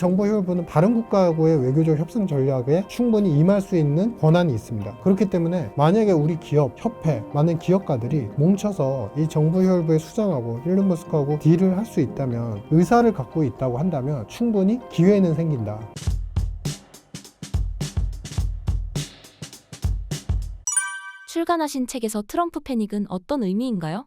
정보 효율부는 다른 국가하고의 외교적 협상 전략에 충분히 임할 수 있는 권한이 있습니다. 그렇기 때문에 만약에 우리 기업, 협회, 많은 기업가들이 뭉쳐서 이 정부 효율부에 수장하고 일론 머스크하고 딜을 할 수 있다면 의사를 갖고 있다고 한다면 충분히 기회는 생긴다. 출간하신 책에서 트럼프 패닉은 어떤 의미인가요?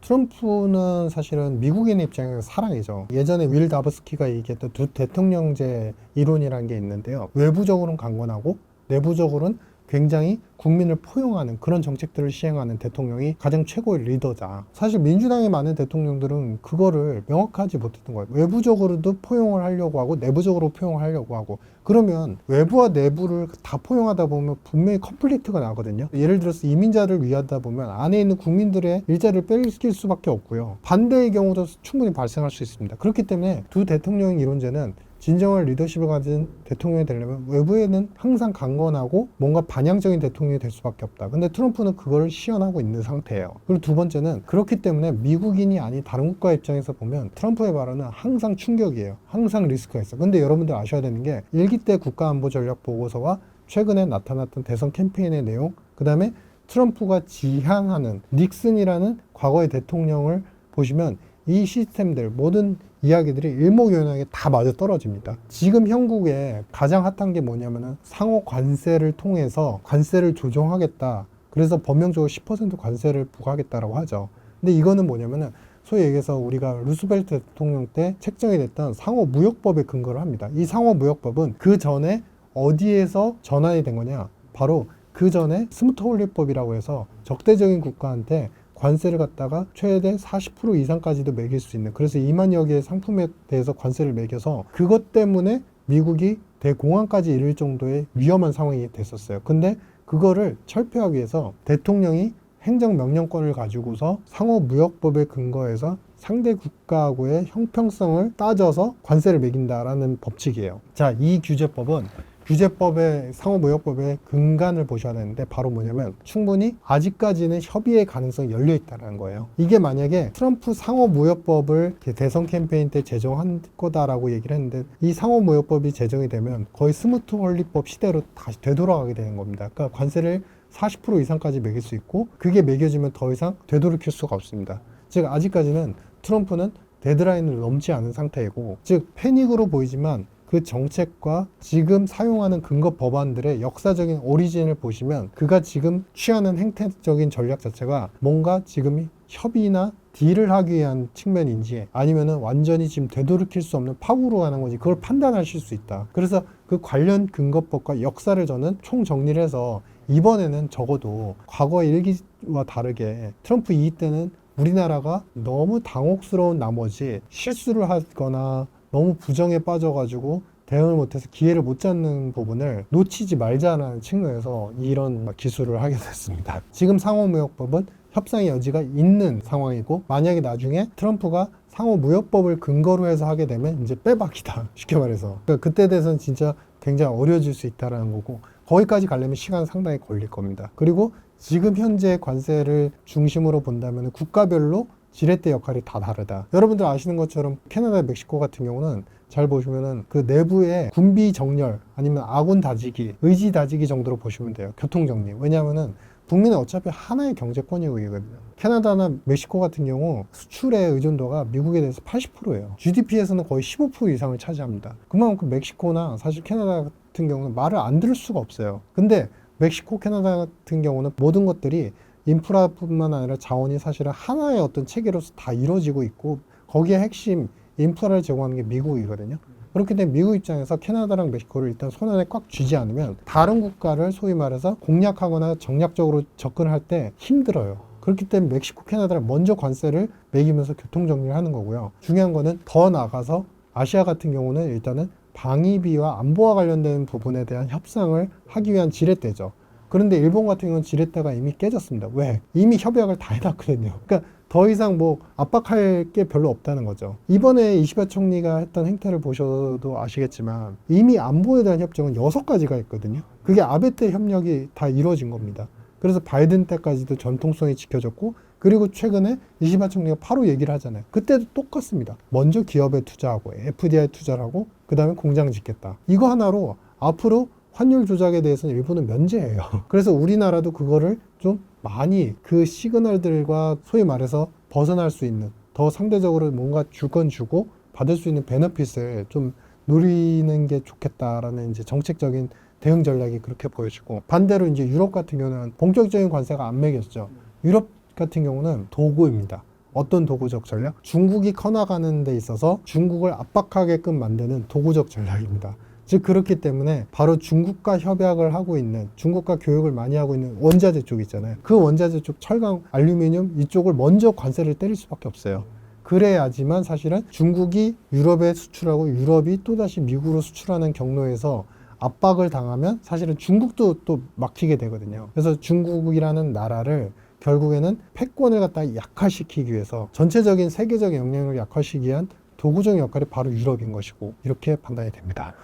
트럼프는 사실은 미국인의 입장에서 사랑이죠. 예전에 윌 다버스키가 얘기했던 두 대통령제 이론이라는 게 있는데요. 외부적으로는 강건하고 내부적으로는 굉장히 국민을 포용하는 그런 정책들을 시행하는 대통령이 가장 최고의 리더자. 사실 민주당의 많은 대통령들은 그거를 명확하지 못했던 거예요. 외부적으로도 포용을 하려고 하고 내부적으로 포용을 하려고 하고 그러면 외부와 내부를 다 포용하다 보면 분명히 컨플릭트가 나거든요. 예를 들어서 이민자를 위하다 보면 안에 있는 국민들의 일자리를 뺏길 수밖에 없고요. 반대의 경우도 충분히 발생할 수 있습니다. 그렇기 때문에 두 대통령 이론제는 진정한 리더십을 가진 대통령이 되려면 외부에는 항상 강건하고 뭔가 반향적인 대통령이 될 수밖에 없다. 근데 트럼프는 그걸 시연하고 있는 상태예요. 그리고 두 번째는 그렇기 때문에 미국인이 아닌 다른 국가 입장에서 보면 트럼프의 발언은 항상 충격이에요. 항상 리스크가 있어. 근데 여러분들 아셔야 되는 게 일기 때 국가안보 전략 보고서와 최근에 나타났던 대선 캠페인의 내용, 그 다음에 트럼프가 지향하는 닉슨이라는 과거의 대통령을 보시면 이 시스템들 모든 이야기들이 일목요연하게 다 맞아 떨어집니다. 지금 형국에 가장 핫한 게 뭐냐면은 상호 관세를 통해서 관세를 조정하겠다. 그래서 법령적으로 10% 관세를 부과하겠다라고 하죠. 근데 이거는 뭐냐면은 소위 얘기해서 우리가 루스벨트 대통령 때 책정이 됐던 상호 무역법에 근거를 합니다. 이 상호 무역법은 그 전에 어디에서 전환이 된 거냐? 바로 그 전에 스무트홀리법이라고 해서 적대적인 국가한테 관세를 갖다가 최대 40% 이상까지도 매길 수 있는 그래서 2만여 개의 상품에 대해서 관세를 매겨서 그것 때문에 미국이 대공황까지 이를 정도의 위험한 상황이 됐었어요. 근데 그거를 철폐하기 위해서 대통령이 행정명령권을 가지고서 상호무역법에 근거해서 상대 국가하고의 형평성을 따져서 관세를 매긴다라는 법칙이에요. 자, 이 규제법은 규제법의 상호무역법의 근간을 보셔야 되는데 바로 뭐냐면 충분히 아직까지는 협의의 가능성이 열려 있다는 거예요. 이게 만약에 트럼프 상호무역법을 대선 캠페인 때 제정한 거다라고 얘기를 했는데 이 상호무역법이 제정이 되면 거의 스무트 홀리법 시대로 다시 되돌아가게 되는 겁니다. 그러니까 관세를 40% 이상까지 매길 수 있고 그게 매겨지면 더 이상 되돌이킬 수가 없습니다. 즉 아직까지는 트럼프는 데드라인을 넘지 않은 상태이고 즉 패닉으로 보이지만 그 정책과 지금 사용하는 근거 법안들의 역사적인 오리진을 보시면 그가 지금 취하는 행태적인 전략 자체가 뭔가 지금 협의나 딜을 하기 위한 측면인지 아니면은 완전히 지금 되돌이킬 수 없는 파국으로 가는 건지 그걸 판단하실 수 있다. 그래서 그 관련 근거법과 역사를 저는 총 정리를 해서 이번에는 적어도 과거의 일기와 다르게 트럼프 2기 때는 우리나라가 너무 당혹스러운 나머지 실수를 하거나 너무 부정에 빠져가지고 대응을 못해서 기회를 못 잡는 부분을 놓치지 말자라는 측면에서 이런 기술을 하게 됐습니다. 지금 상호무역법은 협상의 여지가 있는 상황이고 만약에 나중에 트럼프가 상호무역법을 근거로 해서 하게 되면 이제 빼박이다 쉽게 말해서 그러니까 그때 돼서는 진짜 굉장히 어려워질 수 있다라는 거고 거기까지 가려면 시간 상당히 걸릴 겁니다. 그리고 지금 현재 관세를 중심으로 본다면 국가별로 지렛대 역할이 다 다르다. 여러분들 아시는 것처럼 캐나다, 멕시코 같은 경우는 잘 보시면은 그 내부의 군비 정렬 아니면 아군 다지기, 의지 다지기 정도로 보시면 돼요. 교통 정리. 왜냐하면은 북미는 어차피 하나의 경제권이거든요. 캐나다나 멕시코 같은 경우 수출의 의존도가 미국에 대해서 80%예요. GDP에서는 거의 15% 이상을 차지합니다. 그만큼 멕시코나 사실 캐나다 같은 경우는 말을 안 들을 수가 없어요. 근데 멕시코, 캐나다 같은 경우는 모든 것들이 인프라뿐만 아니라 자원이 사실은 하나의 어떤 체계로서 다 이루어지고 있고 거기에 핵심 인프라를 제공하는 게 미국이거든요. 그렇기 때문에 미국 입장에서 캐나다랑 멕시코를 일단 손안에 꽉 쥐지 않으면 다른 국가를 소위 말해서 공략하거나 정략적으로 접근할 때 힘들어요. 그렇기 때문에 멕시코, 캐나다를 먼저 관세를 매기면서 교통 정리를 하는 거고요. 중요한 거는 더 나가서 아시아 같은 경우는 일단은 방위비와 안보와 관련된 부분에 대한 협상을 하기 위한 지렛대죠. 그런데 일본 같은 경우는 지렛대가 이미 깨졌습니다. 왜? 이미 협약을 다 해놨거든요. 그러니까 더 이상 뭐 압박할 게 별로 없다는 거죠. 이번에 이시바 총리가 했던 행태를 보셔도 아시겠지만 이미 안보에 대한 협정은 여섯 가지가 있거든요. 그게 아베 때 협력이 다 이루어진 겁니다. 그래서 바이든 때까지도 전통성이 지켜졌고 그리고 최근에 이시바 총리가 바로 얘기를 하잖아요. 그때도 똑같습니다. 먼저 기업에 투자하고 FDI 투자를 하고 그다음에 공장 짓겠다. 이거 하나로 앞으로 환율 조작에 대해서는 일본은 면제예요. 그래서 우리나라도 그거를 좀 많이 그 시그널들과 소위 말해서 벗어날 수 있는 더 상대적으로 뭔가 줄건 주고 받을 수 있는 베너핏을 좀 누리는 게 좋겠다라는 이제 정책적인 대응 전략이 그렇게 보여지고 반대로 이제 유럽 같은 경우는 본격적인 관세가 안 매겼죠. 유럽 같은 경우는 도구입니다. 어떤 도구적 전략? 중국이 커나가는 데 있어서 중국을 압박하게끔 만드는 도구적 전략입니다. 즉 그렇기 때문에 바로 중국과 협약을 하고 있는 중국과 교육을 많이 하고 있는 원자재 쪽 있잖아요. 그 원자재 쪽 철강, 알루미늄 이쪽을 먼저 관세를 때릴 수밖에 없어요. 그래야지만 사실은 중국이 유럽에 수출하고 유럽이 또다시 미국으로 수출하는 경로에서 압박을 당하면 사실은 중국도 또 막히게 되거든요. 그래서 중국이라는 나라를 결국에는 패권을 갖다 약화시키기 위해서 전체적인 세계적인 영향력을 약화시키기 위한 도구적 역할이 바로 유럽인 것이고 이렇게 판단이 됩니다.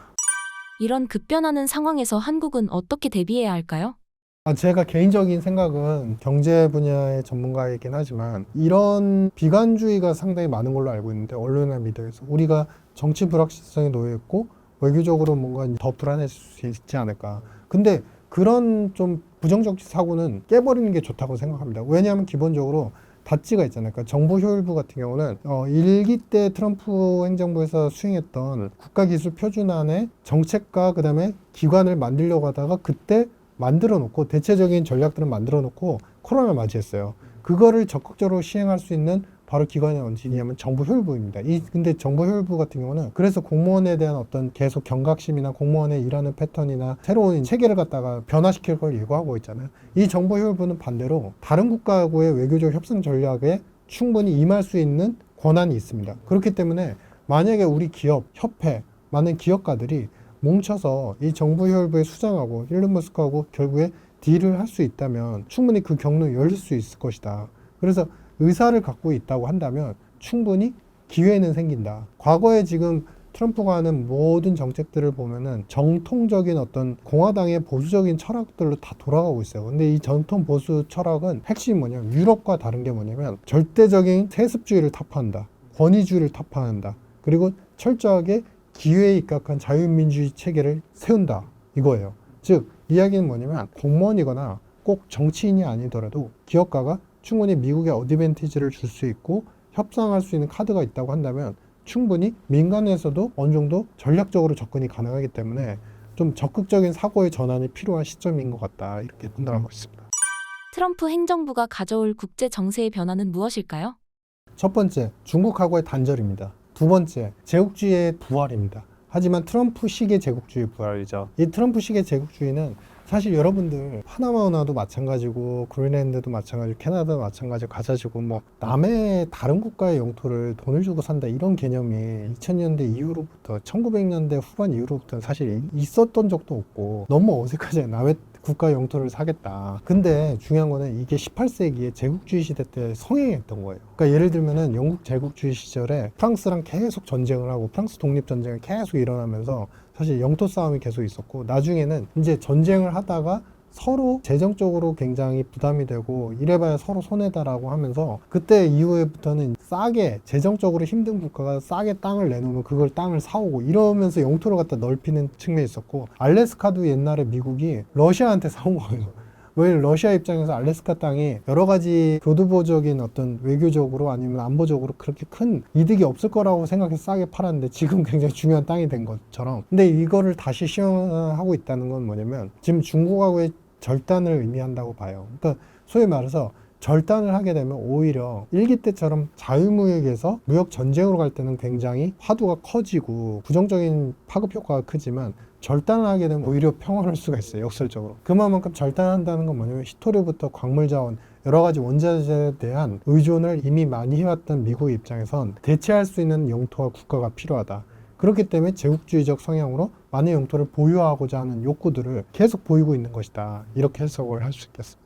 이런 급변하는 상황에서 한국은 어떻게 대비해야 할까요? 아, 제가 개인적인 생각은 경제 분야의 전문가이긴 하지만 이런 비관주의가 상당히 많은 걸로 알고 있는데 언론이나 미디어에서 우리가 정치 불확실성에 놓여 있고 외교적으로 뭔가 더 불안해질 수 있지 않을까. 근데 그런 좀 부정적 사고는 깨버리는 게 좋다고 생각합니다. 왜냐하면 기본적으로 다찌가 있잖아요. 그러니까 정보 효율부 같은 경우는 어, 일기 때 트럼프 행정부에서 수행했던 국가기술 표준안의 정책과 그다음에 기관을 만들려고 하다가 그때 만들어 놓고 대체적인 전략들은 만들어 놓고 코로나를 맞이했어요. 그거를 적극적으로 시행할 수 있는 바로 기관이 언제냐면 정부 효율부입니다. 이 근데 정부 효율부 같은 경우는 그래서 공무원에 대한 어떤 계속 경각심이나 공무원의 일하는 패턴이나 새로운 체계를 갖다가 변화시킬 걸 예고하고 있잖아요. 이 정부 효율부는 반대로 다른 국가하고의 외교적 협상 전략에 충분히 임할 수 있는 권한이 있습니다. 그렇기 때문에 만약에 우리 기업, 협회, 많은 기업가들이 뭉쳐서 이 정부 효율부에 수장하고 일론 머스크하고 결국에 딜을 할 수 있다면 충분히 그 경로 열릴 수 있을 것이다. 그래서 의사를 갖고 있다고 한다면 충분히 기회는 생긴다. 과거에 지금 트럼프가 하는 모든 정책들을 보면은 정통적인 어떤 공화당의 보수적인 철학들로 다 돌아가고 있어요. 근데 이 전통 보수 철학은 핵심이 뭐냐면 유럽과 다른 게 뭐냐면 절대적인 세습주의를 타파한다. 권위주의를 타파한다. 그리고 철저하게 기회에 입각한 자유민주주의 체계를 세운다. 이거예요. 즉, 이야기는 뭐냐면 공무원이거나 꼭 정치인이 아니더라도 기업가가 충분히 미국의 어드밴티지를 줄 수 있고 협상할 수 있는 카드가 있다고 한다면 충분히 민간에서도 어느 정도 전략적으로 접근이 가능하기 때문에 좀 적극적인 사고의 전환이 필요한 시점인 것 같다. 이렇게 판단하고 있습니다. 트럼프 행정부가 가져올 국제 정세의 변화는 무엇일까요? 첫 번째, 중국하고의 단절입니다. 두 번째, 제국주의의 부활입니다. 하지만 트럼프식의 제국주의 부활이죠. 이 트럼프식의 제국주의는 사실 여러분들 파나마 운하도 마찬가지고 그린랜드도 마찬가지고 캐나다도 마찬가지고 가자지고 뭐 남의 다른 국가의 영토를 돈을 주고 산다 이런 개념이 2000년대 이후로부터 1900년대 후반 이후로부터 사실 있었던 적도 없고 너무 어색하잖아요. 남의 국가 영토를 사겠다. 근데 중요한 거는 이게 18세기에 제국주의 시대 때 성행했던 거예요. 그러니까 예를 들면은 영국 제국주의 시절에 프랑스랑 계속 전쟁을 하고 프랑스 독립 전쟁이 계속 일어나면서 사실 영토 싸움이 계속 있었고 나중에는 이제 전쟁을 하다가 서로 재정적으로 굉장히 부담이 되고 이래봐야 서로 손해다라고 하면서 그때 이후에부터는 싸게 재정적으로 힘든 국가가 싸게 땅을 내놓으면 그걸 땅을 사오고 이러면서 영토를 갖다 넓히는 측면이 있었고 알래스카도 옛날에 미국이 러시아한테 사온 거예요. 왜 러시아 입장에서 알래스카 땅이 여러 가지 교두보적인 어떤 외교적으로 아니면 안보적으로 그렇게 큰 이득이 없을 거라고 생각해서 싸게 팔았는데 지금 굉장히 중요한 땅이 된 것처럼 근데 이거를 다시 시행하고 있다는 건 뭐냐면 지금 중국하고의 절단을 의미한다고 봐요. 그러니까 소위 말해서 절단을 하게 되면 오히려 일기 때처럼 자유무역에서 무역 전쟁으로 갈 때는 굉장히 화두가 커지고 부정적인 파급 효과가 크지만 절단을 하게 되면 오히려 평화할 수가 있어요 역설적으로. 그만큼 절단한다는 건 뭐냐면 히토리부터 광물 자원 여러 가지 원자재에 대한 의존을 이미 많이 해왔던 미국 입장에선 대체할 수 있는 영토와 국가가 필요하다. 그렇기 때문에 제국주의적 성향으로 많은 영토를 보유하고자 하는 욕구들을 계속 보이고 있는 것이다. 이렇게 해석을 할 수 있겠습니다.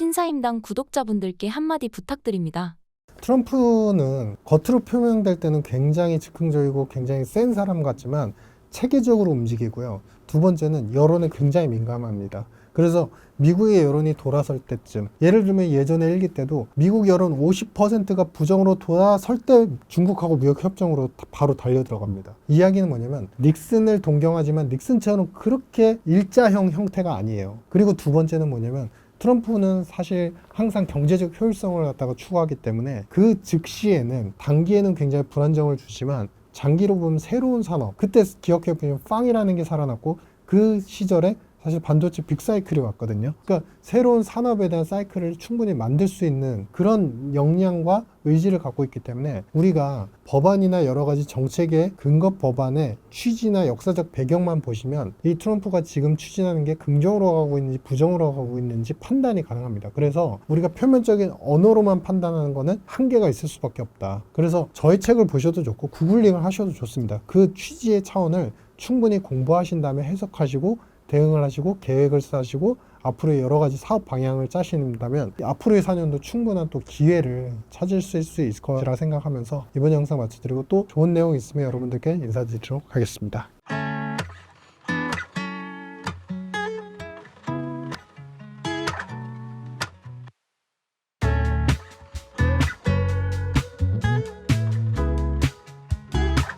신사임당 구독자분들께 한마디 부탁드립니다. 트럼프는 겉으로 표명될 때는 굉장히 즉흥적이고 굉장히 센 사람 같지만 체계적으로 움직이고요. 두 번째는 여론에 굉장히 민감합니다. 그래서 미국의 여론이 돌아설 때쯤 예를 들면 예전에 일기 때도 미국 여론 50%가 부정으로 돌아설 때 중국하고 무역 협정으로 다- 바로 달려 들어갑니다. 이야기는 뭐냐면 닉슨을 동경하지만 닉슨처럼 그렇게 일자형 형태가 아니에요. 그리고 두 번째는 뭐냐면 트럼프는 사실 항상 경제적 효율성을 갖다가 추구하기 때문에 그 즉시에는 단기에는 굉장히 불안정을 주지만 장기로 보면 새로운 산업 그때 기억해 보면 빵이라는 게 살아났고 그 시절에 사실 반도체 빅사이클이 왔거든요. 그러니까 새로운 산업에 대한 사이클을 충분히 만들 수 있는 그런 역량과 의지를 갖고 있기 때문에 우리가 법안이나 여러 가지 정책의 근거 법안의 취지나 역사적 배경만 보시면 이 트럼프가 지금 추진하는 게 긍정으로 가고 있는지 부정으로 가고 있는지 판단이 가능합니다. 그래서 우리가 표면적인 언어로만 판단하는 거는 한계가 있을 수밖에 없다. 그래서 저의 책을 보셔도 좋고 구글링을 하셔도 좋습니다. 그 취지의 차원을 충분히 공부하신 다음에 해석하시고 대응을 하시고 계획을 짜시고 앞으로의 여러 가지 사업 방향을 짜신다면 앞으로의 4년도 충분한 또 기회를 찾을 수 있을 거라 생각하면서 이번 영상 마치드리고 또 좋은 내용 있으면 여러분들께 인사드리도록 하겠습니다.